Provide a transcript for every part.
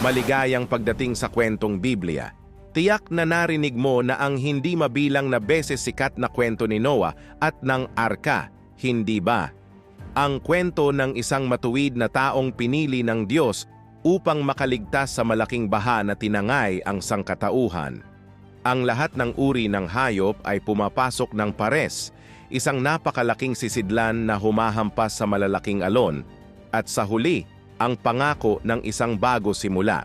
Maligayang pagdating sa kwentong Biblia. Tiyak na narinig mo na ang hindi mabilang na beses sikat na kwento ni Noah at ng Arka, hindi ba? Ang kwento ng isang matuwid na taong pinili ng Diyos upang makaligtas sa malaking baha na tinangay ang sangkatauhan. Ang lahat ng uri ng hayop ay pumapasok ng pares, isang napakalaking sisidlan na humahampas sa malalaking alon, at sa huli, ang pangako ng isang bago simula.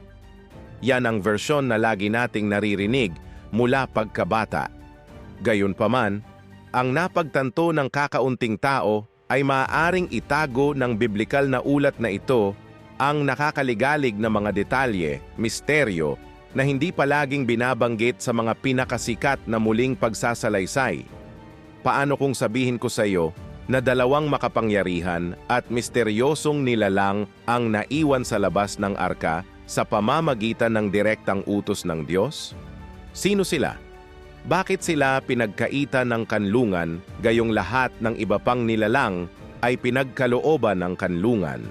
Yan ang versyon na lagi nating naririnig mula pagkabata. Gayunpaman, ang napagtanto ng kakaunting tao ay maaaring itago ng biblikal na ulat na ito ang nakakaligalig na mga detalye, misteryo, na hindi palaging binabanggit sa mga pinakasikat na muling pagsasalaysay. Paano kung sabihin ko sa iyo na dalawang makapangyarihan at misteryosong nilalang ang naiwan sa labas ng arka sa pamamagitan ng direktang utos ng Diyos? Sino sila? Bakit sila pinagkaita ng kanlungan gayong lahat ng iba pang nilalang ay pinagkalooban ng kanlungan?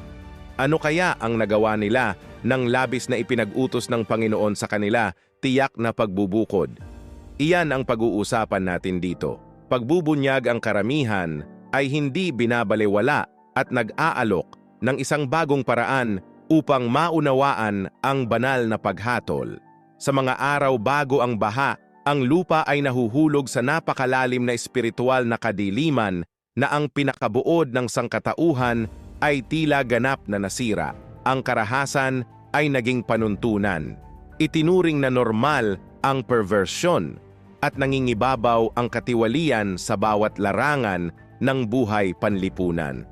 Ano kaya ang nagawa nila ng labis na ipinag-utos ng Panginoon sa kanila tiyak na pagbubukod? Iyan ang pag-uusapan natin dito. Pagbubunyag ang karamihan ay hindi binabalewala at nag-aalok ng isang bagong paraan upang maunawaan ang banal na paghatol. Sa mga araw bago ang baha, ang lupa ay nahuhulog sa napakalalim na espiritual na kadiliman na ang pinakabuod ng sangkatauhan ay tila ganap na nasira. Ang karahasan ay naging panuntunan. Itinuring na normal ang perversyon at nangingibabaw ang katiwalian sa bawat larangan ng buhay panlipunan.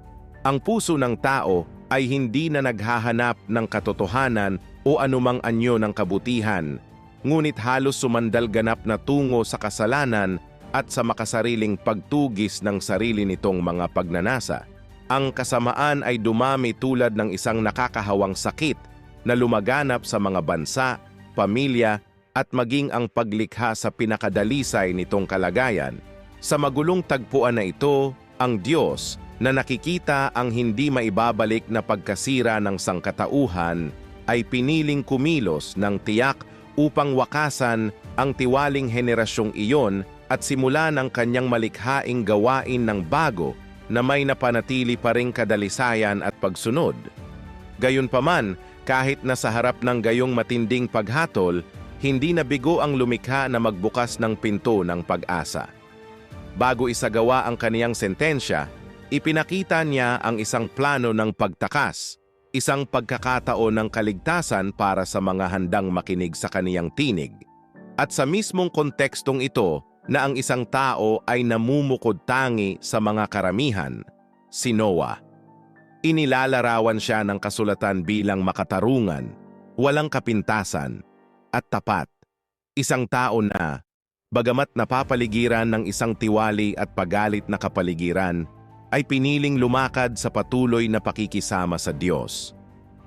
Ang puso ng tao ay hindi na naghahanap ng katotohanan o anumang anyo ng kabutihan, ngunit halos sumandal ganap na tungo sa kasalanan at sa makasariling pagtugis ng sarili nitong mga pagnanasa. Ang kasamaan ay dumami tulad ng isang nakakahawang sakit na lumaganap sa mga bansa, pamilya, at maging ang paglikha sa pinakadalisay nitong kalagayan. Sa magulong tagpuan na ito, ang Diyos na nakikita ang hindi maibabalik na pagkasira ng sangkatauhan ay piniling kumilos ng tiyak upang wakasan ang tiwaling henerasyong iyon at simula ng kanyang malikhaing gawain ng bago na may napanatili pa ring kadalisayan at pagsunod. Gayunpaman, kahit na sa harap ng gayong matinding paghatol, hindi nabigo ang lumikha na magbukas ng pinto ng pag-asa. Bago isagawa ang kaniyang sentensya, ipinakita niya ang isang plano ng pagtakas, isang pagkakataon ng kaligtasan para sa mga handang makinig sa kaniyang tinig. At sa mismong kontekstong ito na ang isang tao ay namumukod tangi sa mga karamihan, si Noah. Inilalarawan siya ng kasulatan bilang makatarungan, walang kapintasan, at tapat. Isang tao na, bagamat napapaligiran ng isang tiwali at pagalit na kapaligiran, ay piniling lumakad sa patuloy na pakikisama sa Diyos.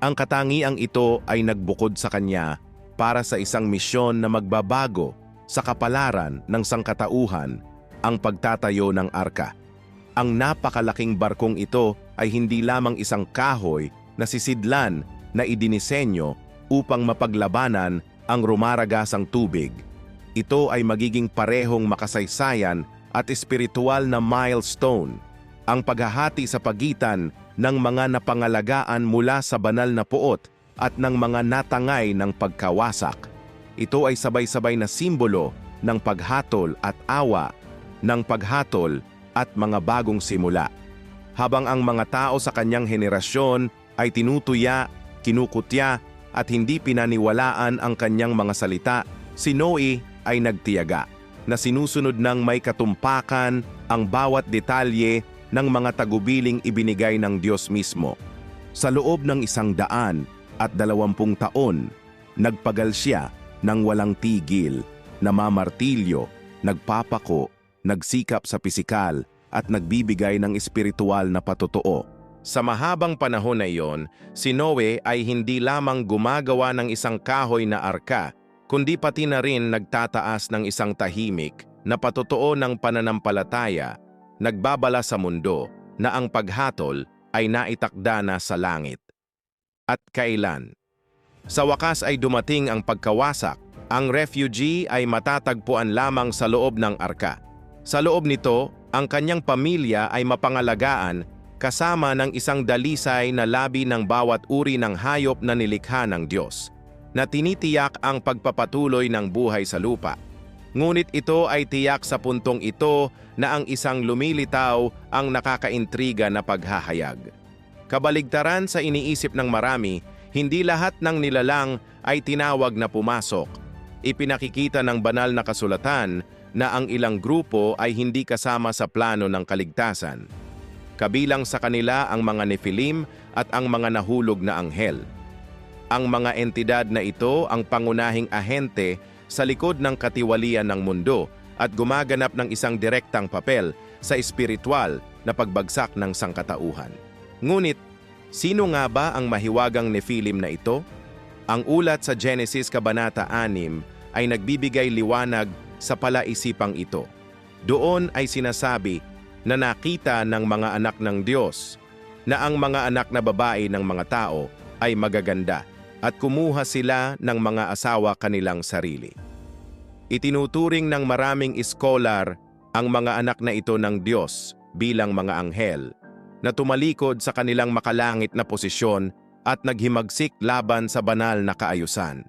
Ang katangiang ito ay nagbukod sa kanya para sa isang misyon na magbabago sa kapalaran ng sangkatauhan, ang pagtatayo ng arka. Ang napakalaking barkong ito ay hindi lamang isang kahoy na sisidlan na idinisenyo upang mapaglabanan ang rumaragasang tubig. Ito ay magiging parehong makasaysayan at espiritual na milestone ang paghahati sa pagitan ng mga napangalagaan mula sa banal na puot at ng mga natangay ng pagkawasak. Ito ay sabay-sabay na simbolo ng paghatol at awa, ng paghatol at mga bagong simula. Habang ang mga tao sa kanyang henerasyon ay tinutuya, kinukutya at hindi pinaniwalaan ang kanyang mga salita, si Noe ay nagtiyaga na sinusunod ng may katumpakan ang bawat detalye ng mga tagubiling ibinigay ng Diyos mismo. Sa loob ng isang daan at dalawampung taon, nagpagal siya ng walang tigil, namamartilyo, nagpapako, nagsikap sa pisikal at nagbibigay ng espiritual na patotoo. Sa mahabang panahon na iyon, si Noe ay hindi lamang gumagawa ng isang kahoy na arka, kundi pati na rin nagtataas ng isang tahimik na patotoo ng pananampalataya nagbabala sa mundo na ang paghatol ay naitakda na sa langit. At kailan? Sa wakas ay dumating ang pagkawasak. Ang refugee ay matatagpuan lamang sa loob ng arka. Sa loob nito, ang kanyang pamilya ay mapangalagaan kasama ng isang dalisay na labi ng bawat uri ng hayop na nilikha ng Diyos, na tinitiyak ang pagpapatuloy ng buhay sa lupa. Ngunit ito ay tiyak sa puntong ito na ang isang lumilitaw ang nakakaintriga na paghahayag. Kabaligtaran sa iniisip ng marami, hindi lahat ng nilalang ay tinawag na pumasok. Ipinakikita ng banal na kasulatan na ang ilang grupo ay hindi kasama sa plano ng kaligtasan. Kabilang sa kanila ang mga Nephilim at ang mga nahulog na anghel. Ang mga entidad na ito ang pangunahing ahente sa likod ng katiwalian ng mundo at gumaganap ng isang direktang papel sa espiritual na pagbagsak ng sangkatauhan. Ngunit, sino nga ba ang mahiwagang Nephilim na ito? Ang ulat sa Genesis Kabanata 6 ay nagbibigay liwanag sa palaisipang ito. Doon ay sinasabi na nakita ng mga anak ng Diyos na ang mga anak na babae ng mga tao ay magaganda at kumuha sila ng mga asawa kanilang sarili. Itinuturing ng maraming iskolar ang mga anak na ito ng Diyos bilang mga anghel na tumalikod sa kanilang makalangit na posisyon at naghimagsik laban sa banal na kaayusan.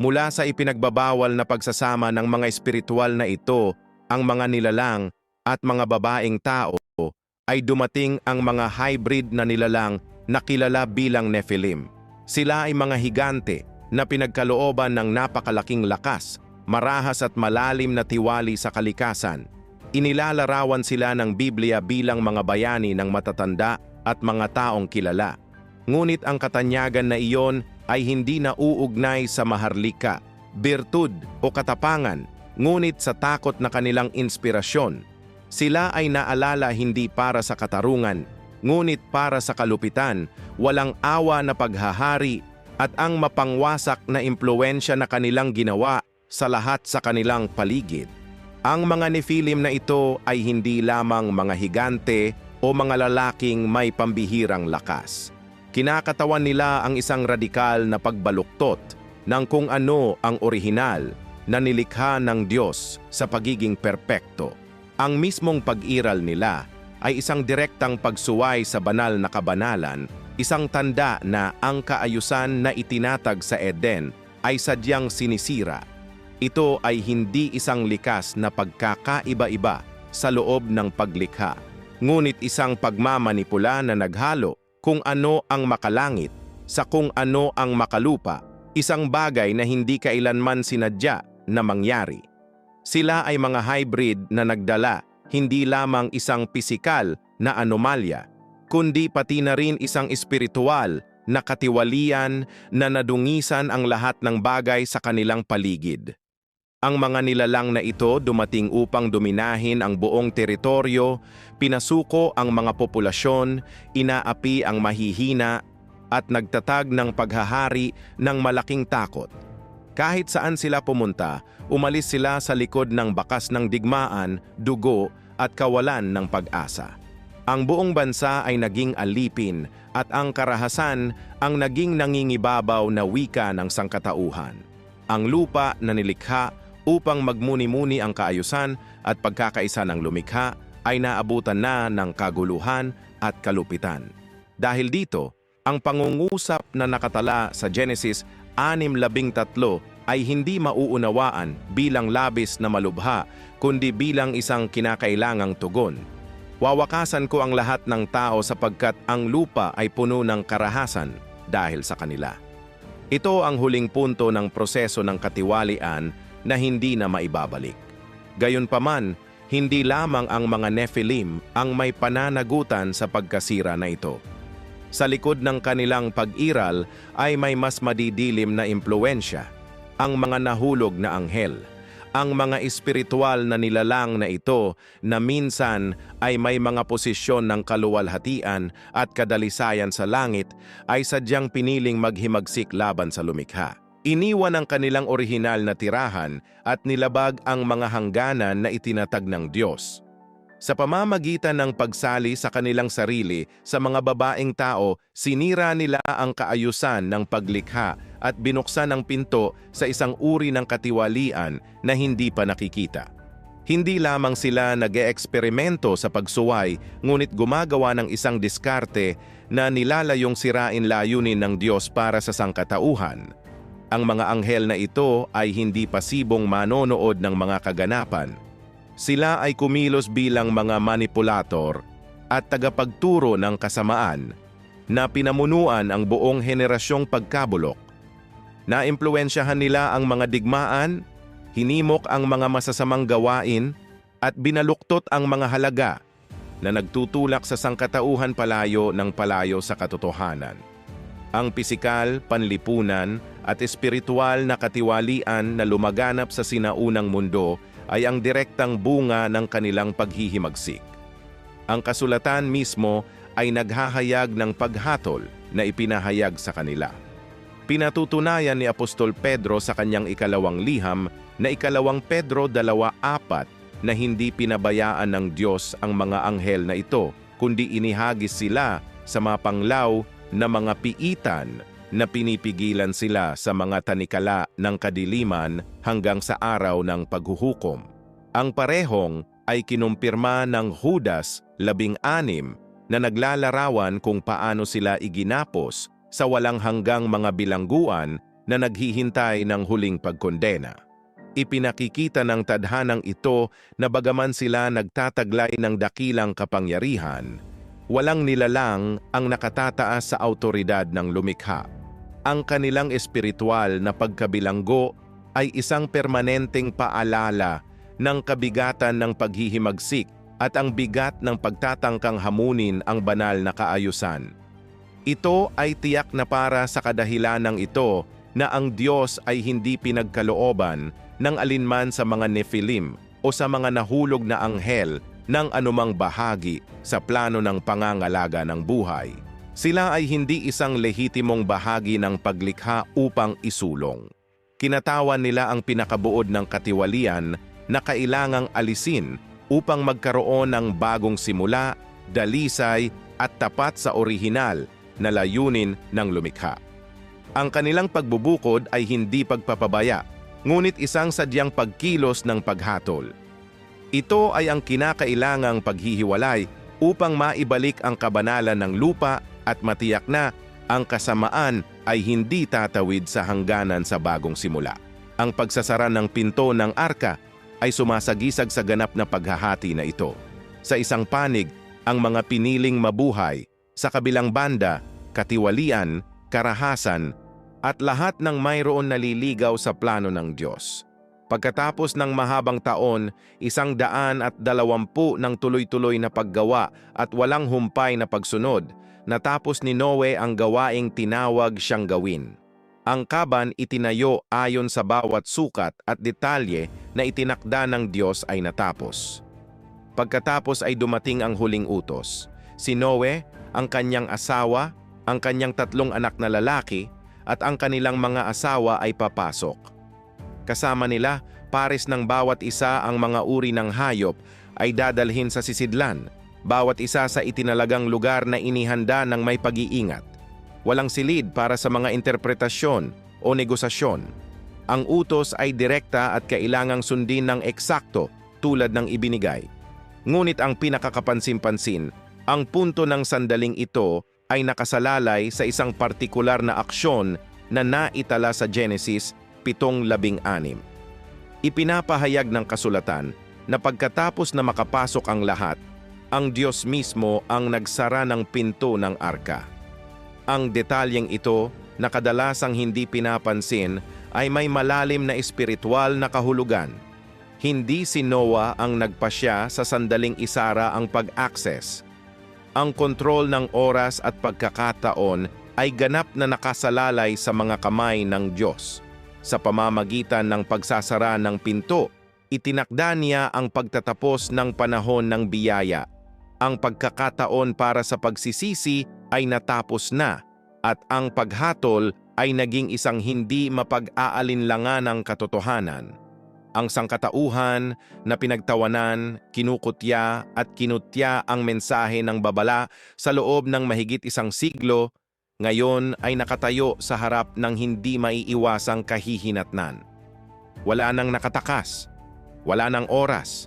Mula sa ipinagbabawal na pagsasama ng mga espiritual na ito, ang mga nilalang at mga babaeng tao, ay dumating ang mga hybrid na nilalang na kilala bilang Nephilim. Sila ay mga higante na pinagkalooban ng napakalaking lakas, marahas at malalim na tiwali sa kalikasan. Inilalarawan sila ng Biblia bilang mga bayani ng matatanda at mga taong kilala. Ngunit ang katanyagan na iyon ay hindi nauugnay sa maharlika, birtud o katapangan, ngunit sa takot na kanilang inspirasyon. Sila ay naalala hindi para sa katarungan, ngunit para sa kalupitan, walang awa na paghahari at ang mapangwasak na impluensya na kanilang ginawa sa lahat sa kanilang paligid. Ang mga Nephilim na ito ay hindi lamang mga higante o mga lalaking may pambihirang lakas. Kinakatawan nila ang isang radikal na pagbaluktot ng kung ano ang orihinal na nilikha ng Diyos sa pagiging perpekto. Ang mismong pag-iral nila ay isang direktang pagsuway sa banal na kabanalan, isang tanda na ang kaayusan na itinatag sa Eden ay sadyang sinisira. Ito ay hindi isang likas na pagkakaiba-iba sa loob ng paglikha, ngunit isang pagmamanipula na naghalo kung ano ang makalangit sa kung ano ang makalupa, isang bagay na hindi kailanman sinadya na mangyari. Sila ay mga hybrid na nagdala hindi lamang isang pisikal na anomalya, kundi pati na rin isang espiritual na katiwalian na nadungisan ang lahat ng bagay sa kanilang paligid. Ang mga nilalang na ito dumating upang dominahin ang buong teritoryo, pinasuko ang mga populasyon, inaapi ang mahihina, at nagtatag ng paghahari ng malaking takot. Kahit saan sila pumunta, umalis sila sa likod ng bakas ng digmaan, dugo at kawalan ng pag-asa. Ang buong bansa ay naging alipin at ang karahasan ang naging nangingibabaw na wika ng sangkatauhan. Ang lupa na nilikha upang magmuni-muni ang kaayusan at pagkakaisa ng lumikha ay naabutan na ng kaguluhan at kalupitan. Dahil dito, ang pangungusap na nakatala sa Genesis 6.13 ay hindi mauunawaan bilang labis na malubha kundi bilang isang kinakailangang tugon. Wawakasan ko ang lahat ng tao sapagkat ang lupa ay puno ng karahasan dahil sa kanila. Ito ang huling punto ng proseso ng katiwalian na hindi na maibabalik. Gayunpaman, hindi lamang ang mga Nephilim ang may pananagutan sa pagkasira na ito. Sa likod ng kanilang pag-iral ay may mas madidilim na impluensya, ang mga nahulog na anghel, ang mga espiritual na nilalang na ito na minsan ay may mga posisyon ng kaluwalhatian at kadalisayan sa langit ay sadyang piniling maghimagsik laban sa lumikha. Iniwan ang kanilang orihinal na tirahan at nilabag ang mga hangganan na itinatag ng Diyos. Sa pamamagitan ng pagsali sa kanilang sarili sa mga babaeng tao, sinira nila ang kaayusan ng paglikha at binuksan ang pinto sa isang uri ng katiwalian na hindi pa nakikita. Hindi lamang sila nag-eeksperimento sa pagsuway, ngunit gumagawa ng isang diskarte na nilalayong sirain layunin ng Diyos para sa sangkatauhan. Ang mga anghel na ito ay hindi pasibong manonood ng mga kaganapan. Sila ay kumilos bilang mga manipulator at tagapagturo ng kasamaan na pinamunuan ang buong henerasyong pagkabulok. Naimpluensyahan nila ang mga digmaan, hinimok ang mga masasamang gawain, at binaluktot ang mga halaga na nagtutulak sa sangkatauhan palayo ng palayo sa katotohanan. Ang pisikal, panlipunan, at espiritual na katiwalian na lumaganap sa sinaunang mundo ay ang direktang bunga ng kanilang paghihimagsik. Ang kasulatan mismo ay naghahayag ng paghatol na ipinahayag sa kanila. Pinatutunayan ni Apostol Pedro sa kanyang ikalawang liham na ikalawang Pedro 2.4 na hindi pinabayaan ng Diyos ang mga anghel na ito, kundi inihagis sila sa mapanglaw na mga piitan na pinipigilan sila sa mga tanikala ng kadiliman hanggang sa araw ng paghuhukom. Ang parehong ay kinumpirma ng Judas 16 na naglalarawan kung paano sila iginapos sa walang hanggang mga bilangguan na naghihintay ng huling pagkondena. Ipinakikita ng tadhanang ito na bagaman sila nagtataglay ng dakilang kapangyarihan, walang nilalang ang nakatataas sa autoridad ng lumikha. Ang kanilang espiritual na pagkabilanggo ay isang permanenteng paalala ng kabigatan ng paghihimagsik at ang bigat ng pagtatangkang hamunin ang banal na kaayusan. Ito ay tiyak na para sa kadahilanang ito na ang Diyos ay hindi pinagkalooban ng alinman sa mga Nephilim o sa mga nahulog na anghel ng anumang bahagi sa plano ng pangangalaga ng buhay. Sila ay hindi isang lehitimong bahagi ng paglikha upang isulong. Kinatawan nila ang pinakabuod ng katiwalian na kailangang alisin upang magkaroon ng bagong simula, dalisay at tapat sa orihinal na layunin ng lumikha. Ang kanilang pagbubukod ay hindi pagpapabaya, ngunit isang sadyang pagkilos ng paghatol. Ito ay ang kinakailangang paghihiwalay upang maibalik ang kabanalan ng lupa at matiyak na ang kasamaan ay hindi tatawid sa hangganan sa bagong simula. Ang pagsasara ng pinto ng arka ay sumasagisag sa ganap na paghahati na ito. Sa isang panig, ang mga piniling mabuhay, sa kabilang banda, katiwalian, karahasan, at lahat ng mayroon naliligaw sa plano ng Diyos. Pagkatapos ng mahabang taon, isang daan at dalawampu ng tuloy-tuloy na paggawa at walang humpay na pagsunod, natapos ni Noe ang gawaing tinawag siyang gawin. Ang kaban itinayo ayon sa bawat sukat at detalye na itinakda ng Diyos ay natapos. Pagkatapos ay dumating ang huling utos. Si Noe, ang kanyang asawa, ang kanyang tatlong anak na lalaki, at ang kanilang mga asawa ay papasok. Kasama nila, pares ng bawat isa ang mga uri ng hayop ay dadalhin sa sisidlan, bawat isa sa itinalagang lugar na inihanda ng may pag-iingat. Walang silid para sa mga interpretasyon o negosasyon. Ang utos ay direkta at kailangang sundin ng eksakto tulad ng ibinigay. Ngunit ang pinakakapansin-pansin, ang punto ng sandaling ito ay nakasalalay sa isang partikular na aksyon na naitala sa Genesis 7.16. Ipinapahayag ng kasulatan na pagkatapos na makapasok ang lahat, ang Diyos mismo ang nagsara ng pinto ng arka. Ang detalyeng ito na kadalasang hindi pinapansin ay may malalim na espiritual na kahulugan. Hindi si Noah ang nagpasya sa sandaling isara ang pag-access. Ang kontrol ng oras at pagkakataon ay ganap na nakasalalay sa mga kamay ng Diyos. Sa pamamagitan ng pagsasara ng pinto, itinakda niya ang pagtatapos ng panahon ng biyaya. Ang pagkakataon para sa pagsisisi ay natapos na at ang paghatol ay naging isang hindi mapag-aalinlangan ng katotohanan. Ang sangkatauhan na pinagtawanan, kinukutya at kinutya ang mensahe ng babala sa loob ng mahigit isang siglo, ngayon ay nakatayo sa harap ng hindi maiiwasang kahihinatnan. Wala nang nakatakas, wala nang oras.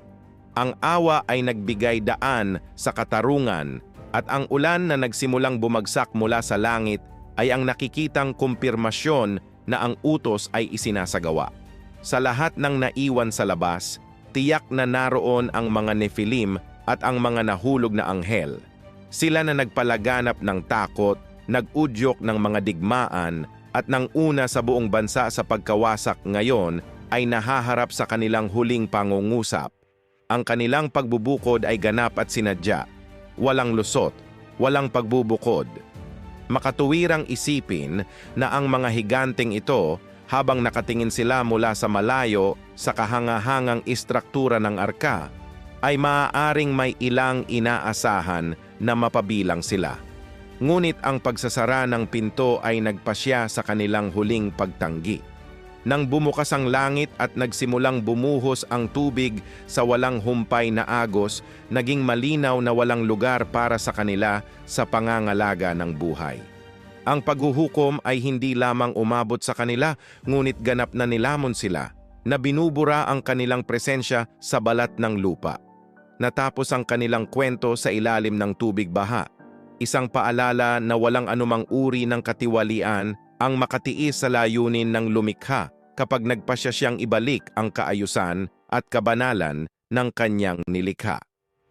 Ang awa ay nagbigay daan sa katarungan at ang ulan na nagsimulang bumagsak mula sa langit ay ang nakikitang kumpirmasyon na ang utos ay isinasagawa. Sa lahat ng naiwan sa labas, tiyak na naroon ang mga Nephilim at ang mga nahulog na anghel. Sila na nagpalaganap ng takot, nag-udyok ng mga digmaan at nang una sa buong bansa sa pagkawasak ngayon ay nahaharap sa kanilang huling pangungusap. Ang kanilang pagbubukod ay ganap at sinadya. Walang lusot, walang pagbubukod. Makatuwirang isipin na ang mga higanteng ito habang nakatingin sila mula sa malayo sa kahangahangang istruktura ng arka, ay maaaring may ilang inaasahan na mapabilang sila. Ngunit ang pagsasara ng pinto ay nagpasya sa kanilang huling pagtanggi. Nang bumukas ang langit at nagsimulang bumuhos ang tubig sa walang humpay na agos, naging malinaw na walang lugar para sa kanila sa pangangalaga ng buhay. Ang paghuhukom ay hindi lamang umabot sa kanila, ngunit ganap na nilamon sila na binubura ang kanilang presensya sa balat ng lupa. Natapos ang kanilang kwento sa ilalim ng tubig baha. Isang paalala na walang anumang uri ng katiwalian ang makatiis sa layunin ng lumikha kapag nagpasya siyang ibalik ang kaayusan at kabanalan ng kanyang nilikha.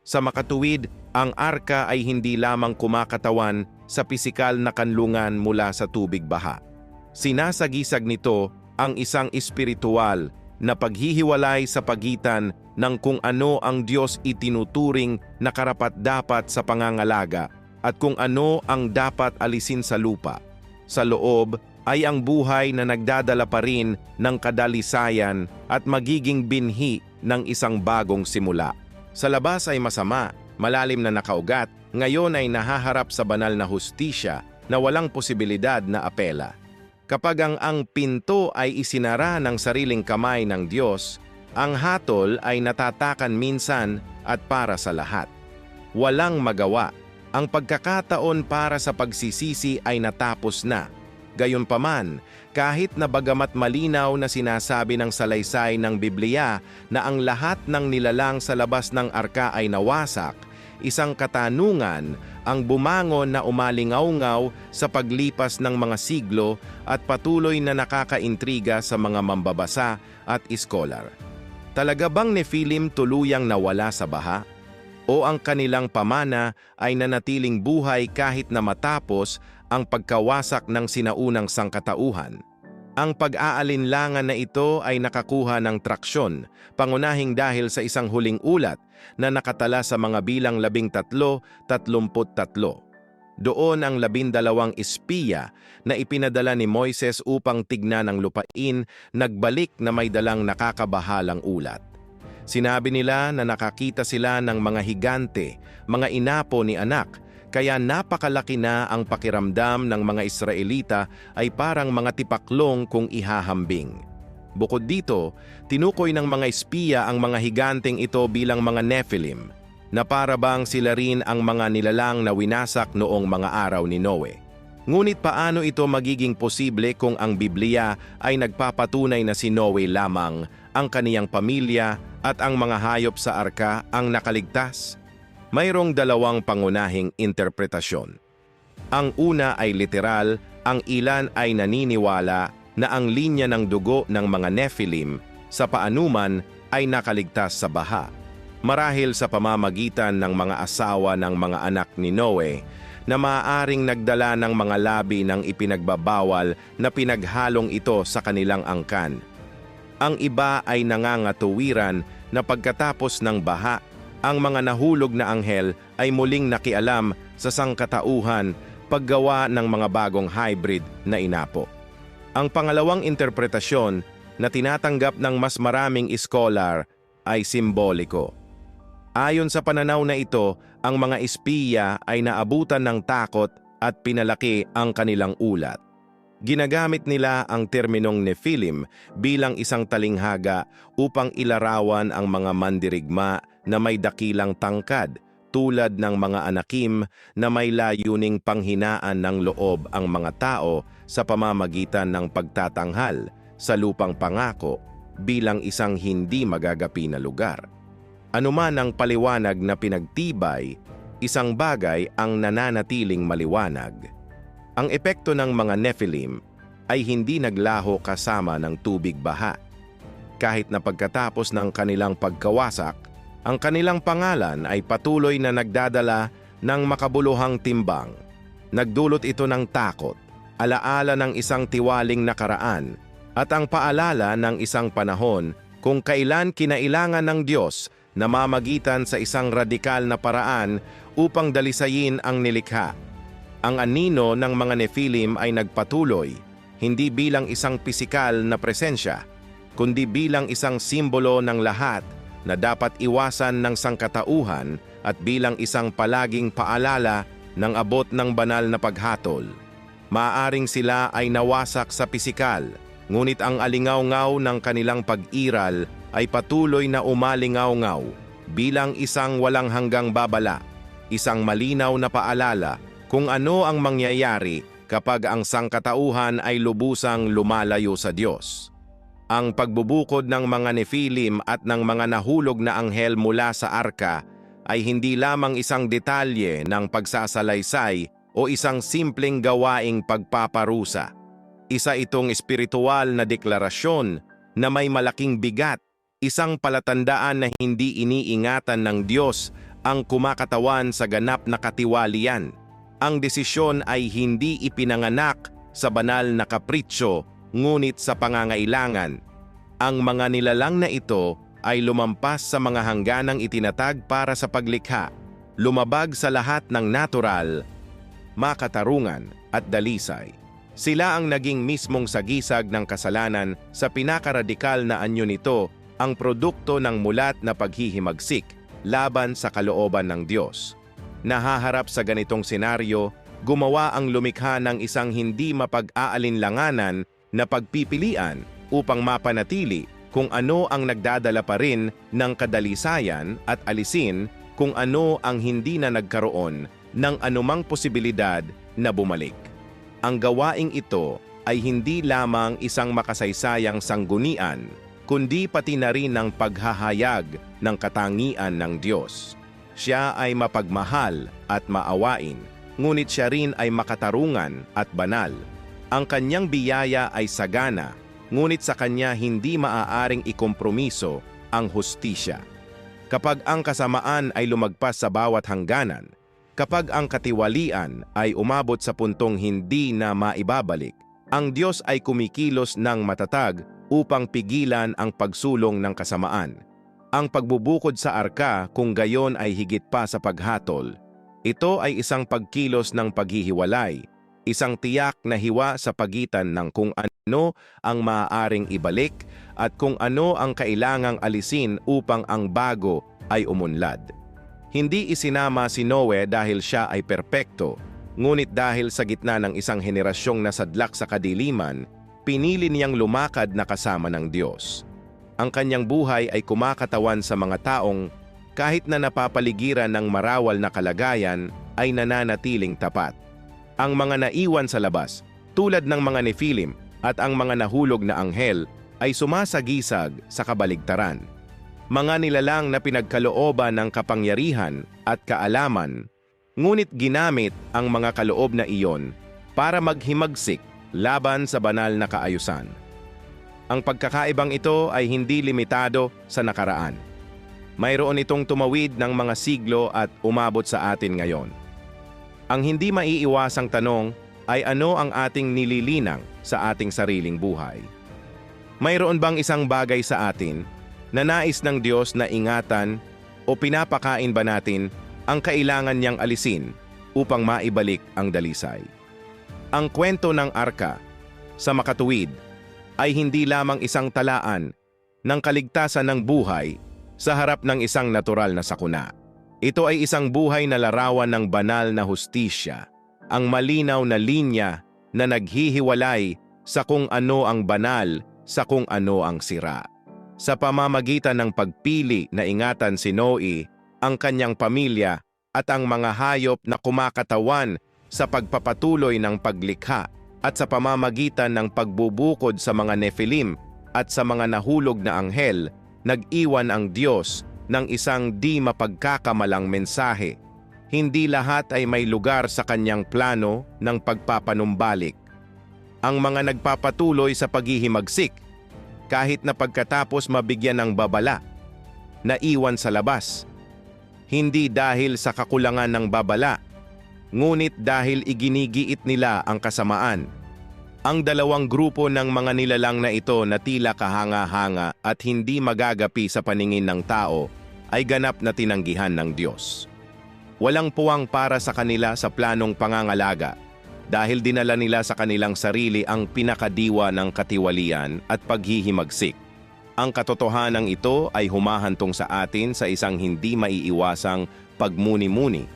Sa makatuwid, ang arka ay hindi lamang kumakatawan sa pisikal na kanlungan mula sa tubig baha. Sinasagisag nito ang isang espiritual na paghihiwalay sa pagitan ng kung ano ang Diyos itinuturing na karapat-dapat sa pangangalaga at kung ano ang dapat alisin sa lupa. Sa loob ay ang buhay na nagdadala pa rin ng kadalisayan at magiging binhi ng isang bagong simula. Sa labas ay masama, malalim na nakaugat, ngayon ay nahaharap sa banal na hustisya na walang posibilidad na apela. Kapag ang ang pinto ay isinara ng sariling kamay ng Diyos, ang hatol ay natatakan minsan at para sa lahat. Walang magawa. Ang pagkakataon para sa pagsisisi ay natapos na. Gayunpaman, kahit na bagamat malinaw na sinasabi ng salaysay ng Biblia na ang lahat ng nilalang sa labas ng arka ay nawasak, isang katanungan ang bumangon na umalingaw-ngaw sa paglipas ng mga siglo at patuloy na nakakaintriga sa mga mambabasa at iskolar. Talaga bang Nephilim tuluyang nawala sa baha? O ang kanilang pamana ay nanatiling buhay kahit na matapos ang pagkawasak ng sinaunang sangkatauhan? Ang pag-aalinlangan na ito ay nakakuha ng traksyon, pangunahing dahil sa isang huling ulat na nakatala sa mga bilang labing tatlo, tatlumput tatlo. Doon ang labindalawang espiya na ipinadala ni Moises upang tignan ang lupain, nagbalik na may dalang nakakabahalang ulat. Sinabi nila na nakakita sila ng mga higante, mga inapo ni anak, kaya napakalaki na ang pakiramdam ng mga Israelita ay parang mga tipaklong kung ihahambing. Bukod dito, tinukoy ng mga espiya ang mga higanteng ito bilang mga Nephilim, na para bang sila rin ang mga nilalang na winasak noong mga araw ni Noe. Ngunit paano ito magiging posible kung ang Biblia ay nagpapatunay na si Noe lamang, ang kaniyang pamilya at ang mga hayop sa arka ang nakaligtas? Mayroong dalawang pangunahing interpretasyon. Ang una ay literal, ang ilan ay naniniwala na ang linya ng dugo ng mga Nephilim sa paanuman ay nakaligtas sa baha. Marahil sa pamamagitan ng mga asawa ng mga anak ni Noe na maaaring nagdala ng mga labi ng ipinagbabawal na pinaghalong ito sa kanilang angkan. Ang iba ay nangangatuwiran na pagkatapos ng baha, ang mga nahulog na anghel ay muling nakialam sa sangkatauhan paggawa ng mga bagong hybrid na inapo. Ang pangalawang interpretasyon na tinatanggap ng mas maraming iskolar ay simboliko. Ayon sa pananaw na ito, ang mga espiya ay naabutan ng takot at pinalaki ang kanilang ulat. Ginagamit nila ang terminong Nephilim bilang isang talinghaga upang ilarawan ang mga mandirigma na may dakilang tangkad, tulad ng mga anakim na may layuning panghinaan ng loob ang mga tao sa pamamagitan ng pagtatanghal sa lupang pangako bilang isang hindi magagapi na lugar. Anuman ang paliwanag na pinagtibay, isang bagay ang nananatiling maliwanag. Ang epekto ng mga Nephilim ay hindi naglaho kasama ng tubig baha. Kahit na pagkatapos ng kanilang pagkawasak, ang kanilang pangalan ay patuloy na nagdadala ng makabuluhang timbang. Nagdulot ito ng takot, alaala ng isang tiwaling nakaraan, at ang paalala ng isang panahon kung kailan kinailangan ng Diyos na mamagitan sa isang radikal na paraan upang dalisayin ang nilikha. Ang anino ng mga Nephilim ay nagpatuloy, hindi bilang isang pisikal na presensya, kundi bilang isang simbolo ng lahat na dapat iwasan ng sangkatauhan at bilang isang palaging paalala ng abot ng banal na paghatol. Maaring sila ay nawasak sa pisikal, ngunit ang alingaw-ngaw ng kanilang pag-iral ay patuloy na umalingaw-ngaw bilang isang walang hanggang babala, isang malinaw na paalala kung ano ang mangyayari kapag ang sangkatauhan ay lubusang lumalayo sa Diyos. Ang pagbubukod ng mga Nephilim at ng mga nahulog na anghel mula sa arka ay hindi lamang isang detalye ng pagsasalaysay o isang simpleng gawaing pagpaparusa. Isa itong espiritual na deklarasyon na may malaking bigat, isang palatandaan na hindi iniingatan ng Diyos ang kumakatawan sa ganap na katiwalian. Ang desisyon ay hindi ipinanganak sa banal na kapritsyo ngunit sa pangangailangan. Ang mga nilalang na ito ay lumampas sa mga hangganang itinatag para sa paglikha, lumabag sa lahat ng natural, makatarungan at dalisay. Sila ang naging mismong sagisag ng kasalanan sa pinakaradikal na anyo nito ang produkto ng mulat na paghihimagsik laban sa kalooban ng Diyos. Nahaharap sa ganitong senaryo, gumawa ang lumikha ng isang hindi mapag-aalinlanganan na pagpipilian upang mapanatili kung ano ang nagdadala pa rin ng kadalisayan at alisin kung ano ang hindi na nagkaroon ng anumang posibilidad na bumalik. Ang gawaing ito ay hindi lamang isang makasaysayang sanggunian, kundi pati na rin ng paghahayag ng katangian ng Diyos. Siya ay mapagmahal at maawain, ngunit siya rin ay makatarungan at banal. Ang kanyang biyaya ay sagana, ngunit sa kanya hindi maaaring ikompromiso ang hustisya. Kapag ang kasamaan ay lumagpas sa bawat hangganan, Kapag ang katiwalian ay umabot sa puntong hindi na maibabalik, ang Diyos ay kumikilos ng matatag upang pigilan ang pagsulong ng kasamaan. Ang pagbubukod sa arka kung gayon ay higit pa sa paghatol. Ito ay isang pagkilos ng paghihiwalay, isang tiyak na hiwa sa pagitan ng kung ano ang maaaring ibalik at kung ano ang kailangang alisin upang ang bago ay umunlad. Hindi isinama si Noe dahil siya ay perpekto, ngunit dahil sa gitna ng isang henerasyong nasadlak sa kadiliman, pinili niyang lumakad na kasama ng Diyos. Ang kanyang buhay ay kumakatawan sa mga taong kahit na napapaligiran ng marawal na kalagayan ay nananatiling tapat. Ang mga naiwan sa labas, tulad ng mga Nephilim at ang mga nahulog na anghel, ay sumasagisag sa kabaligtaran mga nilalang na pinagkalooban ng kapangyarihan at kaalaman, ngunit ginamit ang mga kaloob na iyon para maghimagsik laban sa banal na kaayusan. Ang pagkakaibang ito ay hindi limitado sa nakaraan. Mayroon itong tumawid ng mga siglo at umabot sa atin ngayon. Ang hindi maiiwasang tanong ay ano ang ating nililinang sa ating sariling buhay. Mayroon bang isang bagay sa atin na nais ng Diyos na ingatan o pinapakain ba natin ang kailangan niyang alisin upang maibalik ang dalisay? Ang kwento ng arka sa makatuwid ay hindi lamang isang talaan ng kaligtasan ng buhay sa harap ng isang natural na sakuna. Ito ay isang buhay na larawan ng banal na hustisya, ang malinaw na linya na naghihiwalay sa kung ano ang banal sa kung ano ang sira. Sa pamamagitan ng pagpili na ingatan si Noe, ang kanyang pamilya at ang mga hayop na kumakatawan sa pagpapatuloy ng paglikha at sa pamamagitan ng pagbubukod sa mga Nephilim at sa mga nahulog na anghel, nag-iwan ang Diyos ng isang di mapagkakamalang mensahe. Hindi lahat ay may lugar sa kanyang plano ng pagpapanumbalik. Ang mga nagpapatuloy sa paghihimagsik, kahit na pagkatapos mabigyan ng babala, naiwan sa labas. Hindi dahil sa kakulangan ng babala, ngunit dahil iginigiit nila ang kasamaan. Ang dalawang grupo ng mga nilalang na ito na tila kahanga-hanga at hindi magagapi sa paningin ng tao ay ganap na tinanggihan ng Diyos. Walang puwang para sa kanila sa planong pangangalaga dahil dinala nila sa kanilang sarili ang pinakadiwa ng katiwalian at paghihimagsik. Ang katotohanan ito ay humahantong sa atin sa isang hindi maiiwasang pagmuni-muni.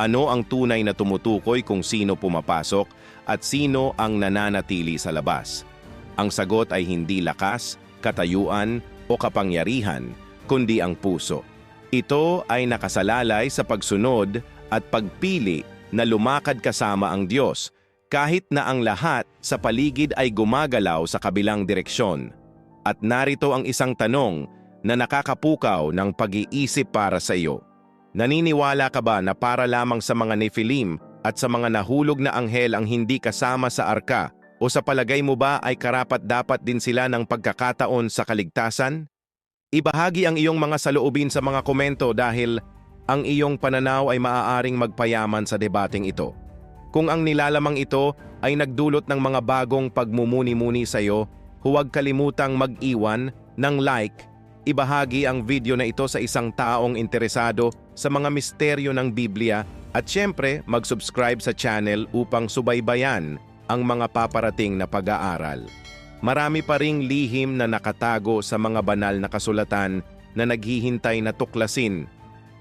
Ano ang tunay na tumutukoy kung sino pumapasok at sino ang nananatili sa labas? Ang sagot ay hindi lakas, katayuan o kapangyarihan, kundi ang puso. Ito ay nakasalalay sa pagsunod at pagpili na lumakad kasama ang Diyos kahit na ang lahat sa paligid ay gumagalaw sa kabilang direksyon. At narito ang isang tanong na nakakapukaw ng pag-iisip para sa iyo. Naniniwala ka ba na para lamang sa mga Nephilim at sa mga nahulog na anghel ang hindi kasama sa arka o sa palagay mo ba ay karapat dapat din sila ng pagkakataon sa kaligtasan? Ibahagi ang iyong mga saloobin sa mga komento dahil ang iyong pananaw ay maaaring magpayaman sa debating ito. Kung ang nilalamang ito ay nagdulot ng mga bagong pagmumuni-muni sa iyo, huwag kalimutang mag-iwan ng like, ibahagi ang video na ito sa isang taong interesado sa mga misteryo ng Biblia at syempre mag-subscribe sa channel upang subaybayan ang mga paparating na pag-aaral. Marami pa ring lihim na nakatago sa mga banal na kasulatan na naghihintay na tuklasin.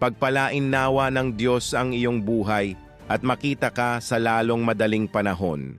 Pagpalain nawa ng Diyos ang iyong buhay at makita ka sa lalong madaling panahon.